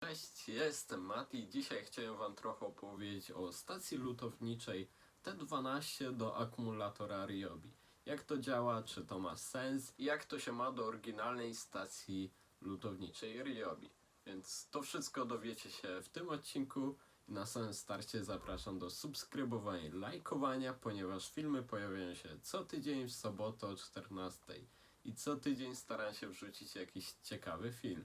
Cześć, jestem Mati. Dzisiaj chciałem Wam trochę opowiedzieć o stacji lutowniczej T12 do akumulatora Ryobi. Jak to działa, czy to ma sens i jak to się ma do oryginalnej stacji lutowniczej Ryobi. Więc to wszystko dowiecie się w tym odcinku. Na samym starcie zapraszam do subskrybowania i lajkowania, ponieważ filmy pojawiają się co tydzień w sobotę o 14. I co tydzień staram się wrzucić jakiś ciekawy film.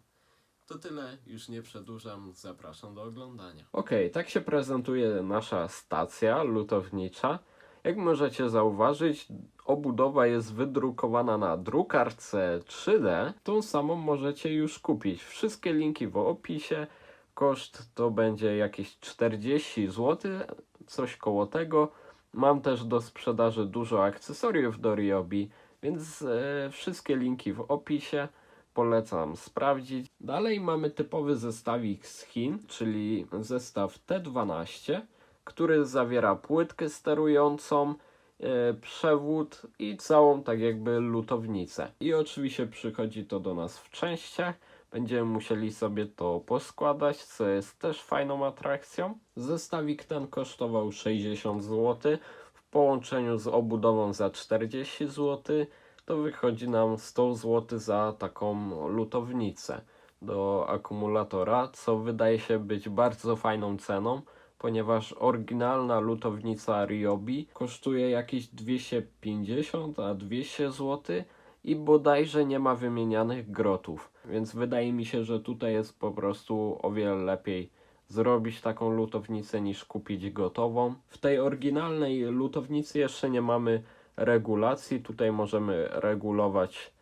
To tyle, już nie przedłużam, zapraszam do oglądania. Okej, tak się prezentuje nasza stacja lutownicza. Jak możecie zauważyć, obudowa jest wydrukowana na drukarce 3D. Tą samą możecie już kupić. Wszystkie linki w opisie. Koszt to będzie jakieś 40 zł, coś koło tego. Mam też do sprzedaży dużo akcesoriów do Ryobi, więc e, wszystkie linki w opisie polecam sprawdzić. Dalej mamy typowy zestawik z Chin, czyli zestaw T12, który zawiera płytkę sterującą, e, przewód i całą tak jakby lutownicę. I oczywiście przychodzi to do nas w częściach. Będziemy musieli sobie to poskładać, co jest też fajną atrakcją. Zestawik ten kosztował 60 zł, w połączeniu z obudową za 40 zł to wychodzi nam 100 zł za taką lutownicę do akumulatora, co wydaje się być bardzo fajną ceną, ponieważ oryginalna lutownica Ryobi kosztuje jakieś 250 a 200 zł i bodajże nie ma wymienianych grotów, więc wydaje mi się, że tutaj jest po prostu o wiele lepiej zrobić taką lutownicę niż kupić gotową. W tej oryginalnej lutownicy jeszcze nie mamy regulacji. Tutaj możemy regulować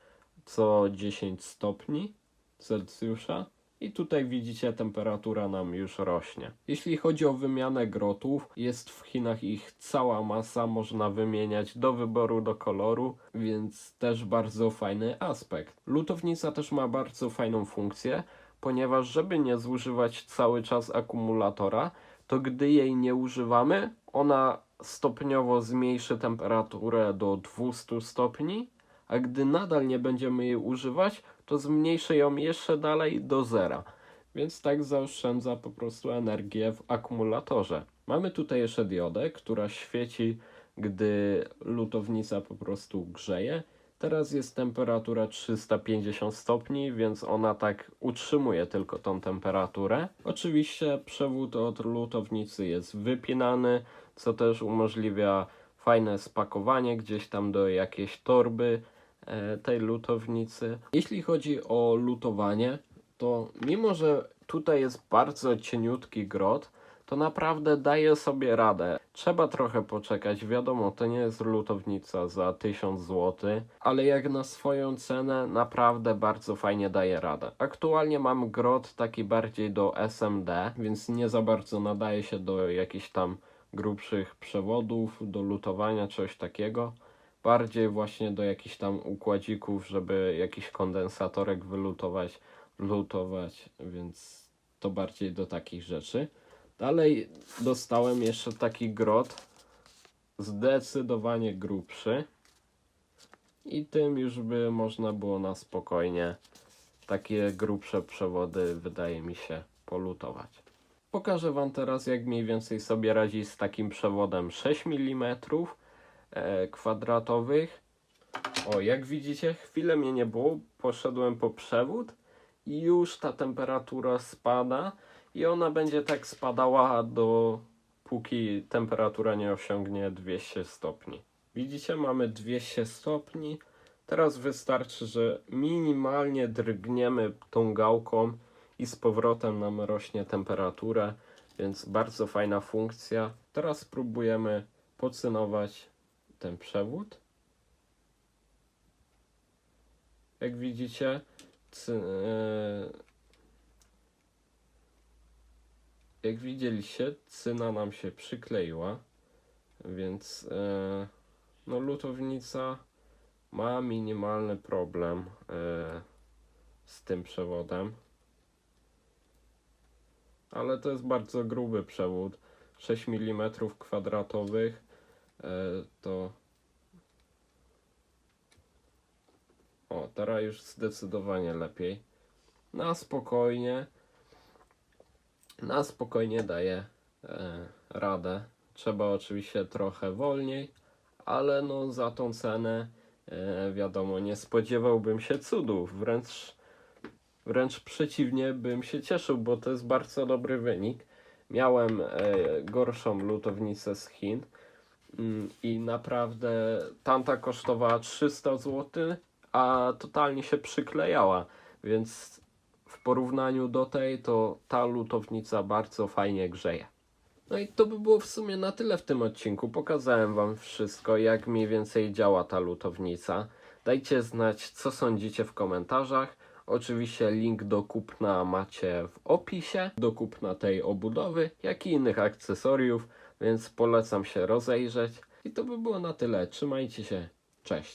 co 10 stopni Celsjusza. I tutaj widzicie, temperatura nam już rośnie. Jeśli chodzi o wymianę grotów, jest w Chinach ich cała masa, można wymieniać do wyboru, do koloru, więc też bardzo fajny aspekt. Lutownica też ma bardzo fajną funkcję, ponieważ żeby nie zużywać cały czas akumulatora, to gdy jej nie używamy, ona stopniowo zmniejszy temperaturę do 200 stopni, a gdy nadal nie będziemy jej używać, to zmniejszy ją jeszcze dalej do zera. Więc tak zaoszczędza po prostu energię w akumulatorze. Mamy tutaj jeszcze diodę, która świeci, gdy lutownica po prostu grzeje. Teraz jest temperatura 350 stopni, więc ona tak utrzymuje tylko tą temperaturę. Oczywiście przewód od lutownicy jest wypinany, co też umożliwia fajne spakowanie gdzieś tam do jakiejś torby e, tej lutownicy. Jeśli chodzi o lutowanie, to mimo, że tutaj jest bardzo cieniutki grot, to naprawdę daje sobie radę. Trzeba trochę poczekać, wiadomo, to nie jest lutownica za 1000 zł, ale jak na swoją cenę naprawdę bardzo fajnie daje radę. Aktualnie mam grot taki bardziej do SMD, więc nie za bardzo nadaje się do jakichś tam grubszych przewodów, do lutowania, coś takiego. Bardziej właśnie do jakichś tam układzików, żeby jakiś kondensatorek wylutować, lutować, więc to bardziej do takich rzeczy. Dalej dostałem jeszcze taki grot zdecydowanie grubszy i tym już by można było na spokojnie takie grubsze przewody wydaje mi się polutować. Pokażę Wam teraz jak mniej więcej sobie radzi z takim przewodem 6 mm e, kwadratowych. O, jak widzicie, chwilę mnie nie było, poszedłem po przewód i już ta temperatura spada i ona będzie tak spadała do póki temperatura nie osiągnie 200 stopni. Widzicie, mamy 200 stopni. Teraz wystarczy, że minimalnie drgniemy tą gałką i z powrotem nam rośnie temperatura, więc bardzo fajna funkcja. Teraz spróbujemy pocynować ten przewód. Jak widzicie, cy, e, jak widzieliście, cyna nam się przykleiła, więc e, no lutownica ma minimalny problem e, z tym przewodem. Ale to jest bardzo gruby przewód. 6 mm kwadratowych e, to o, teraz już zdecydowanie lepiej. Na spokojnie na spokojnie daje radę. Trzeba oczywiście trochę wolniej, ale no za tą cenę e, wiadomo, nie spodziewałbym się cudów. Wręcz, wręcz przeciwnie bym się cieszył, bo to jest bardzo dobry wynik. Miałem e, gorszą lutownicę z Chin mm, i naprawdę tamta kosztowała 300 zł, a totalnie się przyklejała, więc w porównaniu do tej, to ta lutownica bardzo fajnie grzeje. No i to by było w sumie na tyle w tym odcinku. Pokazałem Wam wszystko, jak mniej więcej działa ta lutownica. Dajcie znać, co sądzicie w komentarzach. Oczywiście link do kupna macie w opisie, do kupna tej obudowy, jak i innych akcesoriów, więc polecam się rozejrzeć. I to by było na tyle. Trzymajcie się. Cześć.